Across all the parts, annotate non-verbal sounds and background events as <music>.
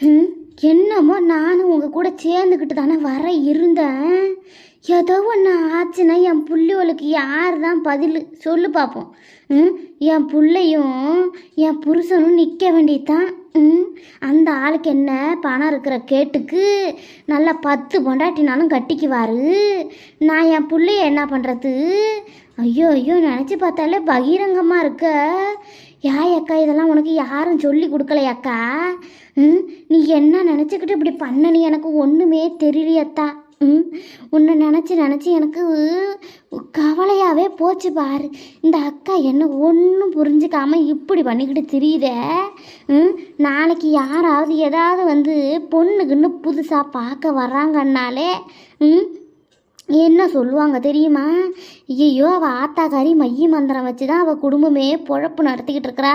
ம் என்னமோ நானும் உங்கள் கூட சேர்ந்துக்கிட்டு தானே வர இருந்தேன். ஏதோ ஒன்று ஆச்சுன்னா என் புள்ளிகளுக்கு யார் தான் பதில்? சொல்லு பார்ப்போம் ம் என் பிள்ளையும் என் புருஷனும் நிற்க வேண்டியதுதான். ம் அந்த ஆளுக்கு என்ன பணம் இருக்கிற கேட்டுக்கு நல்லா பத்து பொண்டாட்டினாலும் கட்டிக்குவார். நான் என் பிள்ளைய என்ன பண்ணுறது ஐயோ ஐயோ நினச்சி பார்த்தாலே பகிரங்கமாக இருக்க. யாய் அக்கா இதெல்லாம் உனக்கு யாரும் சொல்லி கொடுக்கலையாக்கா ம்? நீ என்ன நினச்சிக்கிட்டு இப்படி பண்ணனி? எனக்கு ஒன்றுமே தெரியலையத்தா ம்? உன்னை நினச்சி நினச்சி எனக்கு கவலையாகவே போச்சு பாரு. இந்த அக்கா என்ன ஒன்றும் புரிஞ்சுக்காமல் இப்படி பண்ணிக்கிட்டு தெரியுதே. ம்? நாளைக்கு யாராவது ஏதாவது வந்து பொண்ணுக்குன்னு புதுசாக பார்க்க வர்றாங்கன்னாலே ம்? என்ன சொல்லுவாங்க தெரியுமா? ஐயோ அவள் ஆத்தாக்காரி மைய மந்திரம் வச்சு தான் அவள் குடும்பமே பொழப்பு நடத்திக்கிட்டு இருக்கிறா.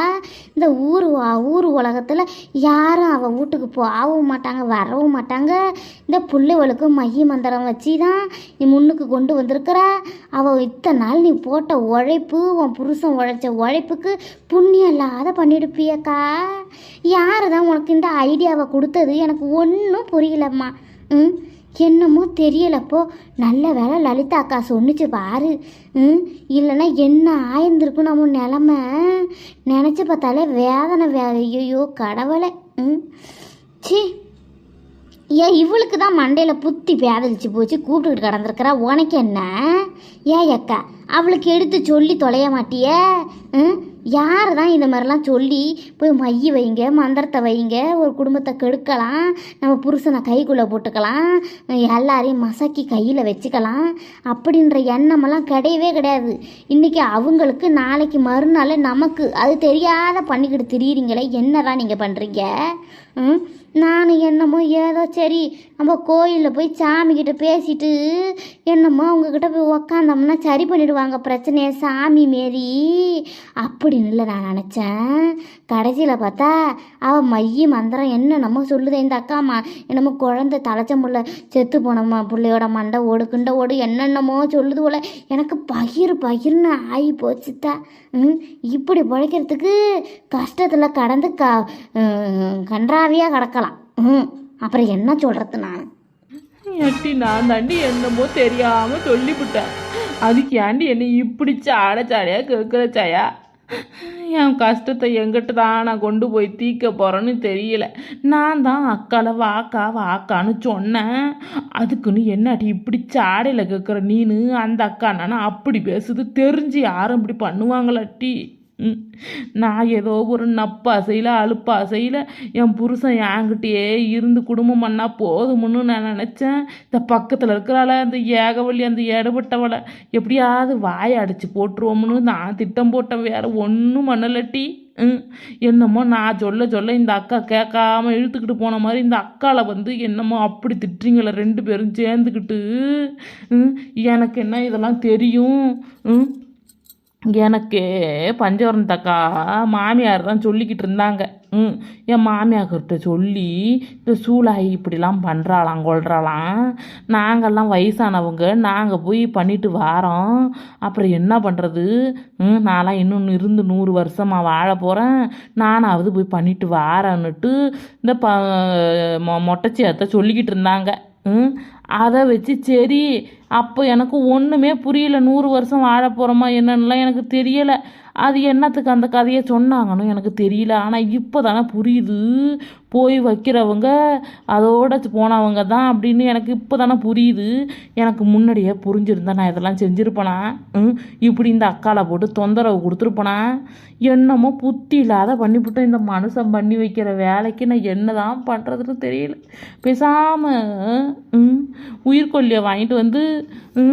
இந்த ஊர் வா- ஊர் உலகத்தில் யாரும் அவள் வீட்டுக்கு போகவும் மாட்டாங்க வரவும் மாட்டாங்க. இந்த பிள்ளைவளுக்கு மைய மந்திரம் வச்சு தான் நீ முன்னுக்கு கொண்டு வந்திருக்கிறா. அவள் இத்தனை நாள் நீ போட்ட உழைப்பு உன் புருஷன் உழைச்ச உழைப்புக்கு புண்ணியம் இல்லாத பண்ணிடுப்பியக்கா. யார் தான் உனக்கு இந்த ஐடியாவை கொடுத்தது? எனக்கு ஒன்றும் புரியலம்மா. ம்? என்னமோ தெரியலப்போ. நல்ல வேலை லலிதா அக்கா சொன்னுச்சு பாரு. ம் இல்லைன்னா என்ன ஆயிருந்திருக்கும் நம்ம நிலமை? நினச்சி பார்த்தாலே வேதனை வே ஐயோ கடவுளை. ம். சி ஏன் இவளுக்கு தான் மண்டையில் புத்தி பேதலிச்சு போச்சு கூப்பிட்டுக்கிட்டு கிடந்திருக்கிறா. உனக்கு என்ன? ஏ அக்கா அவளுக்கு எடுத்து சொல்லி தொலைய மாட்டியே? ம். யார் தான் இந்த மாதிரிலாம் சொல்லி போய் மைய வைங்க மந்திரத்தை வைங்க ஒரு குடும்பத்தை கெடுக்கலாம் நம்ம புருஷனை கைக்குள்ளே போட்டுக்கலாம் எல்லாரையும் மசக்கி கையில் வச்சுக்கலாம். அப்படின்ற எண்ணமெல்லாம் கிடையவே கிடையாது. இன்றைக்கி அவங்களுக்கு நாளைக்கு மறுநாள் நமக்கு அது தெரியாத பண்ணிக்கிட்டு திரியிறீங்களே என்னதான் நீங்கள் பண்ணுறீங்க நான் என்னமோ ஏதோ சரி நம்ம கோயிலில் போய் சாமிக்கிட்ட பேசிட்டு என்னமோ அவங்கக்கிட்ட போய் உக்காந்தோம்னா சரி பண்ணிடுவாங்க பிரச்சனையை சாமி மாரி. அப்படின்னு இல்லை நான் நினச்சேன். கடைசியில் பார்த்தா அவள் மைய மந்திரம் என்னென்னமோ சொல்லுதே இந்த அக்கா மா என்னமோ குழந்தை தலைச்ச முள்ள செத்து போனம்மா பிள்ளையோட மண்டை ஓடு கிண்ட ஓடு என்னென்னமோ சொல்லுது போல. எனக்கு பகிர் பகிர்னு ஆகி போச்சுத்தா ம் இப்படி பிழைக்கிறதுக்கு கஷ்டத்தில் கடந்து க கன்றாவியாக கிடக்கலாம். ம். அப்புறம் என்ன சொல்கிறது நான்? ஏட்டி நான் தாண்டி என்னமோ தெரியாமல் சொல்லிவிட்டேன். அதுக்கு ஏண்டி என்னை இப்படி சாட கேட்குறச்சாயா கேட்குற சாயா என் கஷ்டத்தை எங்கிட்ட தான் நான் கொண்டு போய் தீக்க போகிறேன்னு தெரியல. நான் தான் அக்கால வாக்கா வாக்கான்னு சொன்னேன். அதுக்குன்னு என்னடி இப்படி சாடையில் கேட்குற நீனு? அந்த அக்கா நான் அப்படி பேசுது தெரிஞ்சு யாரும் இப்படி பண்ணுவாங்களாட்டி? நான் ஏதோ ஒரு நப்பாசையில் அலுப்பாசையில் என் புருஷன் என்கிட்டயே இருந்து குடும்பம் பண்ணால் போதும்னு நான் நினச்சேன். இந்த பக்கத்தில் இருக்கிறால அந்த ஏகவள்ளி அந்த இடப்பட்டவளை எப்படியாவது வாயை அடித்து போட்டுருவோம்னு நான் திட்டம் போட்டேன் வேறு ஒன்றும் பண்ணலட்டி. ம். என்னமோ நான் சொல்ல சொல்ல இந்த அக்கா கேட்காம இழுத்துக்கிட்டு போன மாதிரி இந்த அக்காவை வந்து என்னமோ அப்படி திட்டுறீங்களே ரெண்டு பேரும் சேர்ந்துக்கிட்டு. எனக்கு என்ன இதெல்லாம் தெரியும்? ம். எனக்கு பஞ்சவரம் தக்கா மாமியார் தான் சொல்லிக்கிட்டு இருந்தாங்க. ம் என் மாமியார்கிட்ட சொல்லி இந்த சூளாகி இப்படிலாம் பண்ணுறாளாம் கொள்றாளாம் நாங்கள்லாம் வயசானவங்க நாங்கள் போய் பண்ணிட்டு வாரோம். அப்புறம் என்ன பண்ணுறது ம் நான்லாம் இன்னும் இருந்து நூறு வருஷமாக வாழ போகிறேன் நானாவது போய் பண்ணிட்டு வாரேன்னுட்டு இந்த ப மொ மொட்டச்சியத்தை சொல்லிக்கிட்டு இருந்தாங்க. ம் அதை வச்சு சரி அப்போ எனக்கு ஒன்றுமே புரியல. நூறு வருஷம் வாழ போகிறோமா என்னன்னுலாம் எனக்கு தெரியலை. அது என்னத்துக்கு அந்த கதையை சொன்னாங்கன்னு எனக்கு தெரியல. ஆனால் இப்போ தானே புரியுது. போய் வைக்கிறவங்க அதோட போனவங்க தான் அப்படின்னு எனக்கு இப்போ தானே புரியுது. எனக்கு முன்னாடியே புரிஞ்சிருந்தா நான் இதெல்லாம் செஞ்சுருப்பேனா? ம் இப்படி இந்த அக்காலை போட்டு தொந்தரவு கொடுத்துருப்பேனா? என்னமோ புத்தி இல்லாத பண்ணிவிட்டேன் இந்த மனுஷன் பண்ணி வைக்கிற வேலைக்கு நான் என்ன தான் பண்ணுறதுன்னு தெரியல. பேசாமல் ம் உயிர்கொல்லியை வாங்கிட்டு வந்து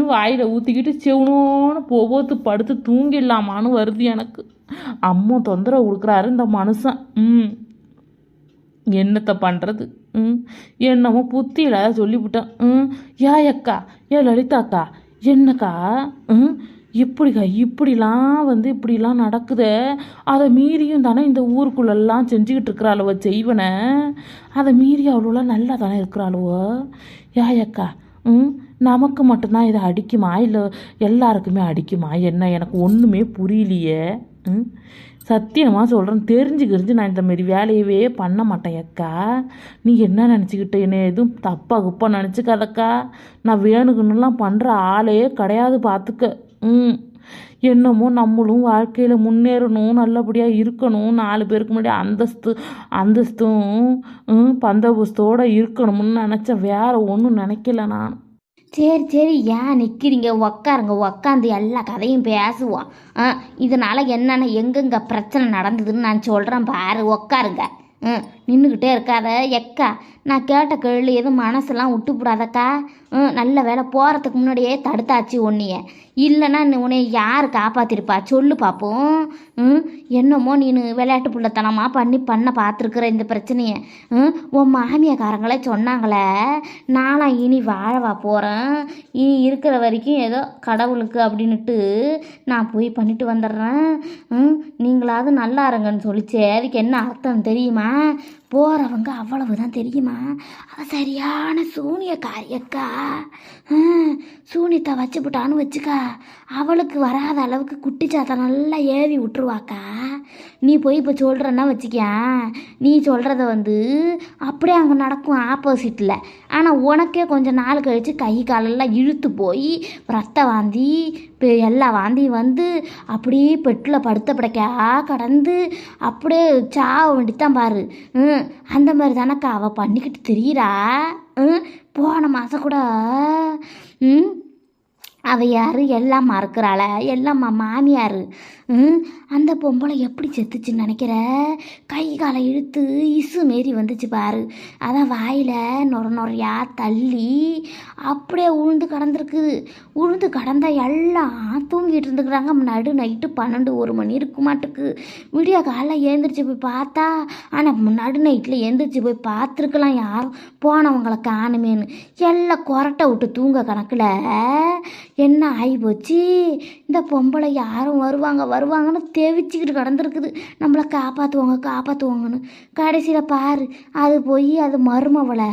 வாயில் ஊற்றிக்கிட்டு செவனோன்னு போவோத்து படுத்து தூங்கிடலாமான்னு வருது எனக்கு. அம்மா தொந்தரவு கொடுக்குறாரு இந்த மனுஷன். ம் என்னத்தை பண்ணுறது ம் என்னமோ புத்தி இல்லாத சொல்லிவிட்டேன். ம் ஏ அக்கா. ஏ லலிதா அக்கா என்னக்கா? ம் எப்படிக்கா இப்படிலாம் வந்து இப்படிலாம் நடக்குதே. அதை மீறியும் தானே இந்த ஊருக்குள்ளெல்லாம் செஞ்சுக்கிட்டு இருக்கிறாளுவோ செய்வனை. அதை மீறி அவ்வளோலாம் நல்லா தானே இருக்கிறாளுவோ. யா அக்கா ம் நமக்கு மட்டும்தான் இதை அடிக்குமா? இல்லை எல்லாருக்குமே அடிக்குமா? என்ன எனக்கு ஒன்றுமே புரியலையே. ம் சத்தியமாக சொல்கிறேன் தெரிஞ்சு கிரிஞ்சு நான் இந்தமாரி வேலையவே பண்ண மாட்டேன் அக்கா. நீ என்ன நினச்சிக்கிட்ட? என்ன எதுவும் தப்பாக குப்பாக நினச்சிக்காதக்கா. நான் வேணுக்குன்னுலாம் பண்ணுற ஆளே கிடையாது பார்த்துக்க. ம். என்னமோ நம்மளும் வாழ்க்கையில் முன்னேறணும் நல்லபடியாக இருக்கணும். நாலு பேருக்கு முன்னாடி அந்தஸ்து அந்தஸ்தும் ம், இருக்கணும்னு நினச்சேன் வேற ஒன்றும் நினைக்கல நான். சரி சரி. ஏன் நிற்கிறீங்க உக்காருங்க. உக்காந்து எல்லா கதையும் பேசுவோம். ஆ இதனால் என்னென்ன எங்கெங்க பிரச்சனை நடந்ததுன்னு நான் சொல்கிறேன் பாரு. உக்காருங்க. ம் நின்றுக்கிட்டே இருக்காத. எக்கா நான் கேட்ட கேள்வி எதுவும் மனசெல்லாம் விட்டுப்படாதக்கா? ம் நல்ல வேலை போகிறதுக்கு முன்னாடியே தடுத்தாச்சு உன்னைய. இல்லைன்னா உன்னை யார் காப்பாற்றிருப்பா சொல்லு பார்ப்போம் ம் என்னமோ நீ விளையாட்டு பிள்ளைத்தனமாக பண்ணி பண்ண பார்த்துருக்குற இந்த பிரச்சனையை. ம் உன் மாமியக்காரங்களே சொன்னாங்களே நானும் இனி வாழவா போகிறேன் இனி இருக்கிற வரைக்கும் ஏதோ கடவுளுக்கு அப்படின்னுட்டு நான் போய் பண்ணிட்டு வந்துடுறேன். ம் நீங்களாவது நல்லா இருங்கன்னு சொல்லிச்சே. அதுக்கு என்ன அர்த்தம் தெரியுமா? போகிறவங்க அவ்வளவு தான் தெரியுமா? அவள் சரியான சூனியக்காரியக்கா சூனியத்தை சூனியத்தை வச்சுப்புட்டான்னு வச்சுக்கா. அவளுக்கு வராத அளவுக்கு குட்டி சாத்தை நல்லா ஏவி விட்டுருவாக்கா. நீ போய் இப்போ சொல்கிறன்னா வச்சுக்க நீ சொல்கிறத வந்து அப்படியே அங்கே நடக்கும் ஆப்போசிட்டில் ஆனால் உனக்கே கொஞ்சம் நாள் கழித்து கை காலெல்லாம் இழுத்து போய் ரத்த வாந்தி இப்போ எல்லா வாந்தியும் வந்து அப்படியே பெட்டில் படுத்த படைக்கா கடந்து அப்படியே சாவ வேண்டித்தான் பாரு. ம் அந்த மாதிரி தானக்கா அவள் பண்ணிக்கிட்டு தெரியுறா? ம் போன மாதம் கூட. ம் அவ யார்? எல்லாம் மறக்கிறாள. எல்லாம் மாமியார். ம்? அந்த பொம்பளை எப்படி செத்துச்சுன்னு நினைக்கிற? கை காலை இழுத்து இசு மாரி வந்துச்சு பாரு. அதான் வாயில் நொர நொறையா தள்ளி அப்படியே உழுந்து கடந்திருக்குது. உழுந்து கடந்தா எல்லாம் தூங்கிட்டு இருந்துக்கிறாங்க. நடு நைட்டு பன்னெண்டு ஒரு மணி இருக்கு மாட்டுக்கு. விடிய காலைல எழுந்திரிச்சு போய் பார்த்தா ஆனால் நடு நைட்டில் எழுந்திரிச்சு போய் பார்த்துருக்கலாம் யாரும். போனவங்களை காணுமேன்னு. எல்லாம் கொரட்டை விட்டு தூங்க கணக்கில். என்ன ஆகி போச்சு இந்த பொம்பளை யாரும் வருவாங்க வருவாங்கன்னு தெவிச்சுக்கிட்டு கடந்துருக்குது. நம்மளை காப்பாற்றுவாங்க காப்பாற்றுவாங்கன்னு கடைசியில் பாரு அது போய் அது மருமவளை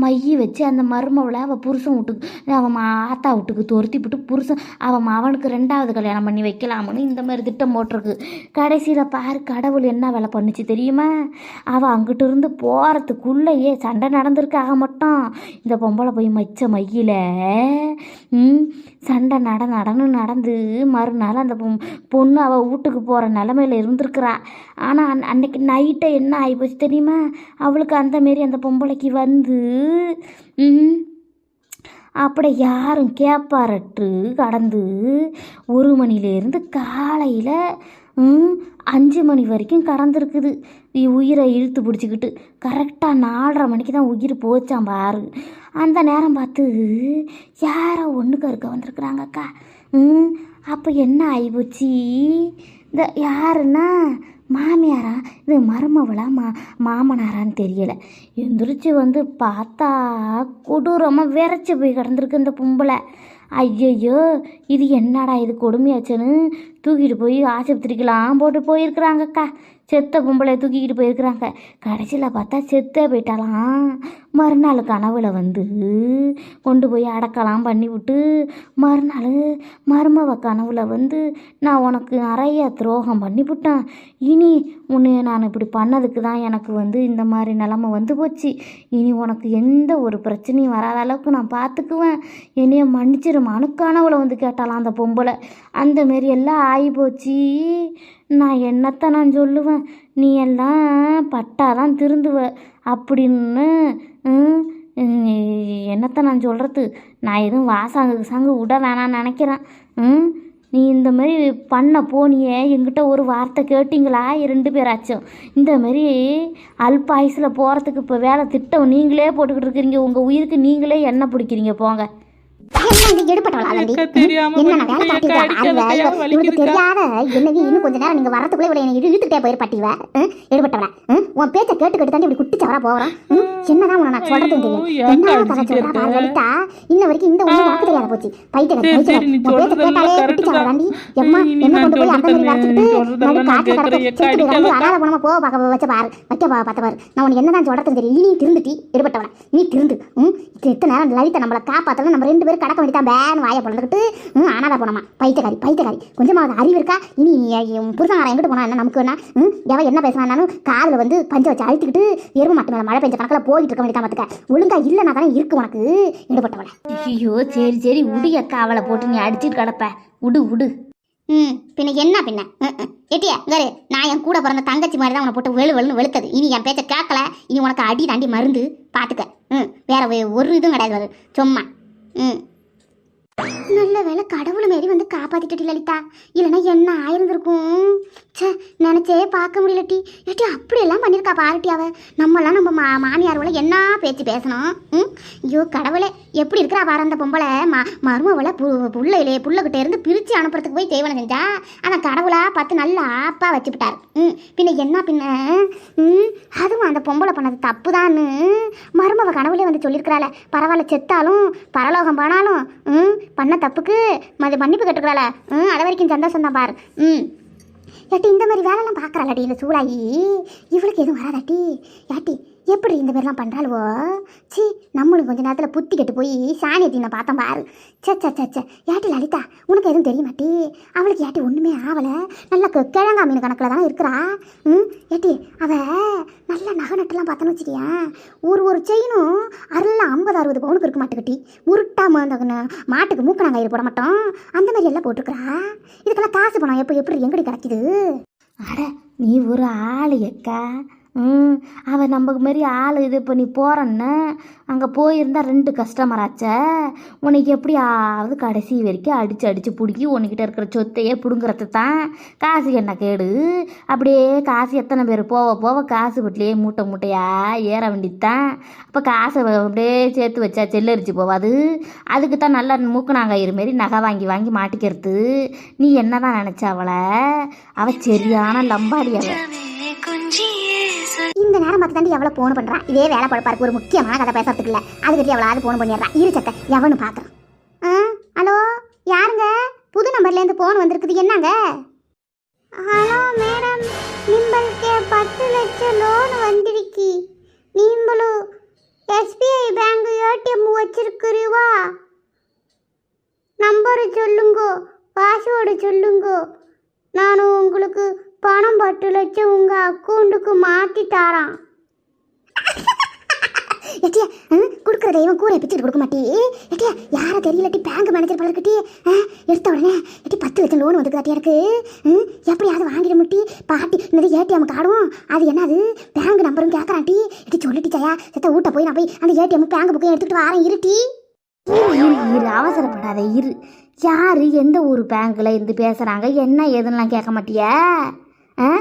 மைய வச்சு அந்த மருமவளை அவள் புருஷன் வீட்டுக்கு அவன் ஆத்தா வீட்டுக்கு துரத்தி விட்டு புருஷன் அவன் அவனுக்கு ரெண்டாவது கல்யாணம் பண்ணி வைக்கலாம்னு இந்த மாதிரி திட்டம் போட்டிருக்கு. கடைசியில் பாரு கடவுள் என்ன வேலை பண்ணுச்சு தெரியுமா? அவள் அங்கிட்டு இருந்து போகிறதுக்குள்ளேயே சண்டை நடந்திருக்காக மட்டும் இந்த பொம்பளை போய் மச்ச மையில ம், சண்டை நட நடன்னு நடந்து மறுநாள் அந்த பொ- பொண்ணு அவள் வீட்டுக்கு போகிற நிலமையில இருந்திருக்கிறா. ஆனால் அன் அன்னைக்கு நைட்டை என்ன ஆகிப்போச்சு தெரியுமா? அவளுக்கு அந்த மாரி அந்த பொம்பளைக்கு வந்து அப்படி யாரும் கேப்பாரட்டு கடந்து ஒரு மணிலேருந்து காலையில் அஞ்சு மணி வரைக்கும் கடந்திருக்குது. உயிரை இழுத்து பிடிச்சிக்கிட்டு கரெக்டாக நாலரை மணிக்கு தான் உயிர் போச்சான் பாரு. அந்த நேரம் பார்த்து யாரோ ஒன்றுக்கு இருக்க வந்திருக்குறாங்கக்கா. ம் அப்போ என்ன ஆகிப்போச்சு இந்த யாருன்னா? மாமியாரா? இது மருமவளா? மா மாமனாரான்னு தெரியலை. எந்திரிச்சு வந்து பார்த்தா கொடூரமாக விரைச்சி போய் கிடந்திருக்கு இந்த பொம்பளை. ஐயையோ இது என்னடா இது கொடுமையாச்சுன்னு தூக்கிட்டு போய் ஆஸ்பத்திரிக்கெலாம் போட்டு போயிருக்கிறாங்கக்கா. செத்த பொம்பளை தூக்கிக்கிட்டு போயிருக்கிறாங்க. கடைசியில் பார்த்தா செத்தே போயிட்டாலாம் மறுநாள் கனவுல வந்து கொண்டு போய் அடக்கலாம் பண்ணிவிட்டு மறுநாள் மருமவ கனவுல வந்து நான் உனக்கு நிறைய துரோகம் பண்ணிவிட்டேன். இனி உன்னை நான் இப்படி பண்ணதுக்கு தான் எனக்கு வந்து இந்த மாதிரி நிலமை வந்து போச்சு. இனி உனக்கு எந்த ஒரு பிரச்சனையும் வராத அளவுக்கு நான் பார்த்துக்குவேன். என்னைய மன்னிச்சிருமான்னு கனவுல வந்து கேட்டாலாம் அந்த பொம்பளை. அந்த மாரி எல்லாம் ஆகி போச்சு நான் என்னத்தை நான் சொல்லுவேன்? நீ எல்லாம் பட்டாதான் திருந்துவ. அப்படின்னு என்னத்தை நான் சொல்கிறது நான் எதுவும் வாசாங்க சாங்க விட வேணாம்னு நினைக்கிறேன். ம் நீ இந்த மாதிரி பண்ண போனியே என்கிட்ட ஒரு வார்த்தை கேட்டிங்களா? ரெண்டு பேராச்சும். இந்த மாதிரி அல்பாயுசில் போகிறதுக்கு இப்போ வேலை திட்டம் நீங்களே போட்டுக்கிட்டு இருக்கிறீங்க. உங்கள் உயிருக்கு நீங்களே எண்ணெய் பிடிக்கிறீங்க. போங்க. உன் பேச்சை கேட்டு கேட்டு தாண்டி இப்படி குட்டி சவரா போகிறான் என்னதான் உன நான் சொல்றதுன்னு தெரியும். என்ன கதை சொல்றா? லலிதா இன்ன வரைக்கும் இந்த ஒண்ணு வாக்கு தெரியாத போச்சு. பைத்தியம் நீ correct தான். தாண்டி. எம்மா நீ என்ன கொண்டு போய் அந்த மாதிரி நீ வச்சுட்டு நடு செத்து போய் போனமா போ வச்ச பாரு. வைக்க பா பார்த்த பாரு. நான் உனக்கு என்னதான் சொல்றதுன்னு தெரியும். இனி திருந்துட்டி எடுபட்டவன நீ திருந்து ம்? இது எத்தனை நேரம் லலிதா நம்மளை காப்பாத்தல நம்ம ரெண்டு பேரும் கடக்க வேண்டியதான் பேன் வாயை பிறந்துக்கிட்டு ம் அனாதா போனோமா? பைத்தியக்காரி பைத்தியக்காரி. கொஞ்சமாவது அறிவு இருக்கா? இனி புருஷன் எங்கிட்டு போனா என்ன? நமக்கு என்ன? ம் எவன் என்ன பேசுனாலும் காதில் வந்து பஞ்ச வச்சு அழுத்திக்கிட்டு எருமை மாட்டு மேலே மழை பெஞ்ச கணக்கில் போயிட்டு இருக்க வேண்டியதான் பார்த்துக்க ஒழுங்கா இல்லைனா தானே இருக்கு உனக்கு எடுபட்டவளை ஐயோ சரி சரி உடு அக்கா அவளை போட்டு நீ அடிச்சிட்டு கிடப்ப. உடு உடு. ம் பின்ன என்ன பின்ன. எட்டியா வேறு நான் என் கூட பிறந்த தங்கச்சி மாதிரி தான் உன்னை போட்டு வெளு வெளுன்னு வெளுத்தது. இனி என் பேச்சை கேட்கல இனி உனக்கு அடி தாண்டி மருந்து பார்த்துக்க ம் வேற ஒரு இதுவும் கிடையாது. சும்மா. ம் நல்ல வேலை கடவுள் மாரி வந்து காப்பாத்திட்டு லலிதா. இல்லைன்னா என்ன ஆயிருந்திருக்கும்? ச்சே நினச்சே பார்க்க முடியலட்டி ஏட்டி அப்படியெல்லாம் பண்ணியிருக்கா பாருட்டி அவ. நம்மலாம் நம்ம மா மாமியாரோட என்ன பேச்சு பேசணும்? ம்? ஐயோ கடவுளே எப்படி இருக்கிறா பாரு அந்த பொம்பளை. மா மருமவளை பு புள்ளையிலே புள்ளகிட்ட இருந்து பிரித்து அனுப்புறதுக்கு போய் தேவனை செஞ்சா ஆனால் கடவுளா பார்த்து நல்லா ஆப்பா வச்சுப்பிட்டார். ம் பின்ன என்ன பின்ன? ம் அதுவும் அந்த பொம்பளை பண்ணது தப்பு தான்னு மருமவ கனவுலே வந்து சொல்லியிருக்கிறாள பரவாயில்ல செத்தாலும் பரலோகம் போனாலும் ம் பண்ண தப்புக்கு மது மன்னிப்பு கட்டுக்கிறாள. ம் அது வரைக்கும் சந்தோஷம் தான் பாரு. ம். ஏட்டி இந்த மாதிரி வேலைலாம் பார்க்குறாளாடி இந்த சூளாயி. இவளுக்கு எதுவும் வராதாட்டி? ஏட்டி எப்படி இந்த மாதிரிலாம் பண்ணுறாளுவோ சி நம்மளுக்கு கொஞ்ச நேரத்தில் புத்தி கெட்டு போய் சாணி தீனை பார்த்தோம் பாரு. சே சே சே சே ஏட்டி லலிதா உனக்கு எதுவும் தெரிய மாட்டி அவளுக்கு ஏட்டி ஒன்றுமே ஆகலை நல்ல கிழங்கா மீன் கணக்கில் தானே இருக்கிறா. ம் ஏட்டி அவ நல்ல நகை நட்டுலாம் பார்த்தோன்னு வச்சுக்கியா ஒரு ஒரு செயினும் அருள் ஐம்பது அறுபது பவுனுக்கு இருக்க மாட்டுக்கட்டி உருட்டாம அந்த ந- மாட்டுக்கு நாங்கள் போட மாட்டோம். அந்த மாதிரி எல்லாம் போட்டிருக்கிறா இதுக்கெல்லாம் காசு பணம் எப்போ எப்படி எங்கடி கிடைக்குது? அட நீ ஒரு ஆளு எக்கா ம் அவள் நம்ம மாரி ஆள் இது பண்ணி போகிறன்னு அங்கே போயிருந்தா ரெண்டு கஸ்டமர் ஆச்சே. உனக்கு எப்படியாவது கடைசி வரைக்கும் அடித்து அடித்து பிடிக்கி உன்கிட்ட இருக்கிற சொத்தையே பிடுங்குறது தான் காசு என்ன கேடு? அப்படியே காசு எத்தனை பேர் போக போக காசு வீட்லேயே மூட்டை மூட்டையாக ஏற வேண்டியது தான் அப்போ காசை அப்படியே சேர்த்து வச்சா செல்லரிச்சு போவாது. அதுக்கு தான் நல்லா மூக்குனாங்கயிறு மாரி நகை வாங்கி வாங்கி மாட்டிக்கிறது. நீ என்ன தான் நினச்ச அவளை? அவள் சரியான லம்பாடி அவள் இந்த நேரம் பார்த்து தாண்டி எவ்வளவு போன் பண்ணுறான் இதே வேலை பழப்பா ஒரு முக்கியமான கதை பேசுறதுக்கு அது அதுக்கிட்ட எவ்வளவு போன் பண்ணிடுறான் இருச்சத்தை எவனு பார்க்குறான் ஆ ஹலோ யாருங்க? புது நம்பர்ல இருந்து போன் வந்திருக்குது. என்னங்க? ஹலோ மேடம் நிம்பளுக்கு பத்து லட்சம் லோன் வந்திருக்கி. நீங்களும் எஸ்பிஐ பேங்க் ஏடிஎம் வச்சிருக்கிறீவா? நம்பரு சொல்லுங்கோ. பாஸ்வேர்டு சொல்லுங்கோ. நானும் உங்களுக்கு பணம் பத்து லட்சம் உங்க அக்கௌண்ட்டுக்கு மாத்தி தாரான் <laughs> எட்டியா கொடுக்குற தெய்வம் கூரை பிச்சுட்டு கொடுக்க மாட்டி. எட்டியா யாரை தெரியலட்டி பேங்க் மேனேஜர் போல இருக்கட்டி. எடுத்த உடனே எட்டி பத்து லட்சம் லோன் வந்துருக்காட்டியா இருக்கு. ம், எப்படியாவது வாங்கிட முட்டி. பாட்டி இந்த ஏடிஎம் காடும் அது என்னது? பேங்க் நம்பரும் கேட்கறான்ட்டி எட்டி சொல்லிட்டு ஜயா செத்த ஊட்ட போய் நான் போய் அந்த ஏடிஎம் பேங்க் புக்கையும் எடுத்துக்கிட்டு வரேன் இருட்டி. இரு இரு அவசரப்படாத இரு. யார் எந்த ஊர் பேங்க்கில் இருந்து பேசுகிறாங்க என்ன ஏதுன்னெலாம் கேட்க மாட்டியா? ஆ?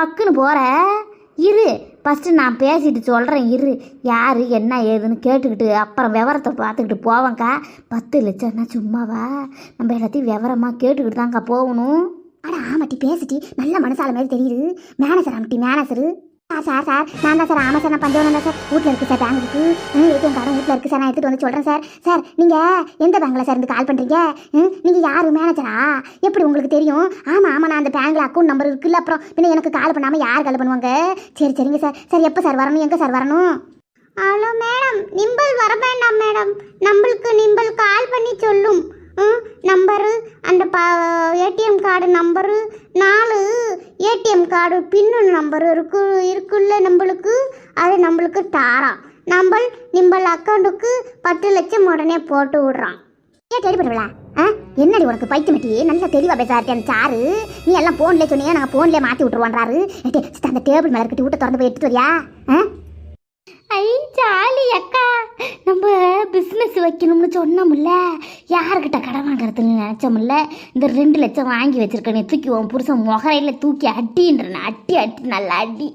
பக்குன்னு போகிற இரு. ஃபஸ்ட்டு நான் பேசிட்டு சொல்கிறேன் இரு. யார் என்ன ஏதுன்னு கேட்டுக்கிட்டு அப்புறம் விவரத்தை பார்த்துக்கிட்டு போவேங்க்கா பத்து லட்சம்னா சும்மாவா? நம்ம எல்லாத்தையும் விவரமாக கேட்டுக்கிட்டு தான்க்கா போகணும். ஆனால் ஆமாட்டி பேசிட்டி. நல்ல மனசால மாதிரி தெரியுது. மேனேஜர் ஆமாட்டி மேனேஜரு சார் சார் சார். நான் தான் சார் ஆமாம் சார் நான் பஞ்சவனம் தான் சார். வீட்டில் இருக்குது சார் பேங்க் இருக்கு ம் ஏடிஎம் கார்டும் வீட்டில் இருக்குது சார். நான் எடுத்துகிட்டு வந்து சொல்கிறேன் சார். சார் நீங்கள் எந்த பேங்க்கில் சார் இருந்து கால் பண்ணுறீங்க ம் நீங்கள் யார் மேனேஜரா எப்படி உங்களுக்கு தெரியும்? ஆமாம் ஆமாம் நான் அந்த பேங்க்கில் அக்கௌண்ட் நம்பர் இருக்குல்ல அப்புறம் பின்ன எனக்கு கால் பண்ணாமல் யார் கால் பண்ணுவாங்க? சரி சரிங்க சார். சார் எப்போ சார் வரணும்? எங்கே சார் வரணும்? Hello madam. நிம்பல் வர வேண்டாம் மேடம். நம்மளுக்கு நிம்பல் கால் பண்ணி சொல்லும். நம்பரு அந்த ப ஏடிஎம் கார்டு நம்பரு நாலு ஏடிஎம் கார்டு பின்னு நம்பர் இருக்கு இருக்குல்ல நம்மளுக்கு? அது நம்மளுக்கு தாராம் நம்ம நிம்பல் அக்கௌண்ட்டுக்கு பத்து லட்சம் உடனே போட்டு விடுறான். ஏன் தேடி பண்ணுவா ஆ? என்னடி உனக்கு பைத்தியமட்டி நல்லா தெளிவாக பேசாட்டி அந்த சாரு. நீ எல்லாம் ஃபோன்லேயே சொன்னீங்க நாங்கள் ஃபோன்லேயே மாற்றி விட்ருவோன்றாரு ஏட்டே, அந்த டேபிள் மேலே கட்டி வீட்டை திறந்து போய் எடுத்துட்டு வரியா? ஆ? ஐ ஜாலி அக்கா. நம்ம பிஸ்னஸ் வைக்கணும்னு சொன்னோம்ல. யாருக்கிட்ட கடன் வாங்குறதுன்னு? நினச்சோம்ல? இந்த ரெண்டு லட்சம் வாங்கி வச்சிருக்கேனே தூக்கி உன் புருஷன் முகரையில் தூக்கி அட்டின்றன அட்டி அட்டி நல்லா அடி.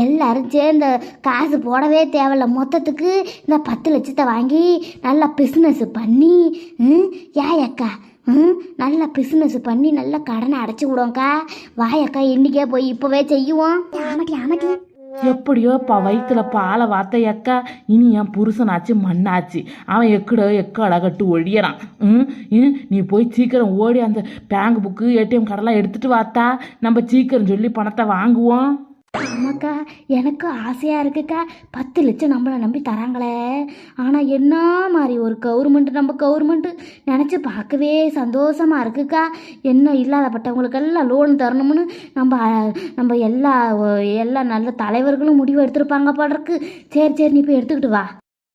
எல்லோரும் எல்லாரும் சேர்ந்த காசு போடவே தேவையில்ல. மொத்தத்துக்கு இந்த பத்து லட்சத்தை வாங்கி நல்லா பிஸ்னஸ் பண்ணி ஏயக்கா ம்? நல்லா பிஸ்னஸ் பண்ணி நல்லா கடனை அடைச்சி விடுவோம்க்கா. வாயக்கா இன்றைக்கே போய் இப்போவே செய்யுவோம். ஆமாட்டி ஆமாட்டி. எப்படியோ பா வயிற்றுல பாலை வார்த்த எக்கா இனி என் புருஷனாச்சு மண்ணாச்சு. அவன் எக்கட எக்க அழகட்டு ஒழியறான். ம்? ம், நீ போய் சீக்கிரம் ஓடி அந்த பேங்க் புக்கு ஏடிஎம் கார்டெல்லாம் எடுத்துகிட்டு வாத்தா. நம்ம சீக்கிரம் சொல்லி பணத்தை வாங்குவோம். ஆமாக்கா எனக்கும் ஆசையாக இருக்குக்கா. பத்து லட்சம் நம்மளை நம்பி தராங்களே. ஆனால் என்ன மாதிரி ஒரு கவர்மெண்ட் நம்ம கவர்மெண்ட்டு நினச்சி பார்க்கவே சந்தோஷமாக இருக்குக்கா. என்ன இல்லாதப்பட்டவங்களுக்கெல்லாம் லோன் தரணும்னு நம்ம நம்ம எல்லா எல்லா நல்ல தலைவர்களும் முடிவு எடுத்திருப்பாங்க போல இருக்கு. சரி சரி நீ போய் எடுத்துக்கிட்டு வா.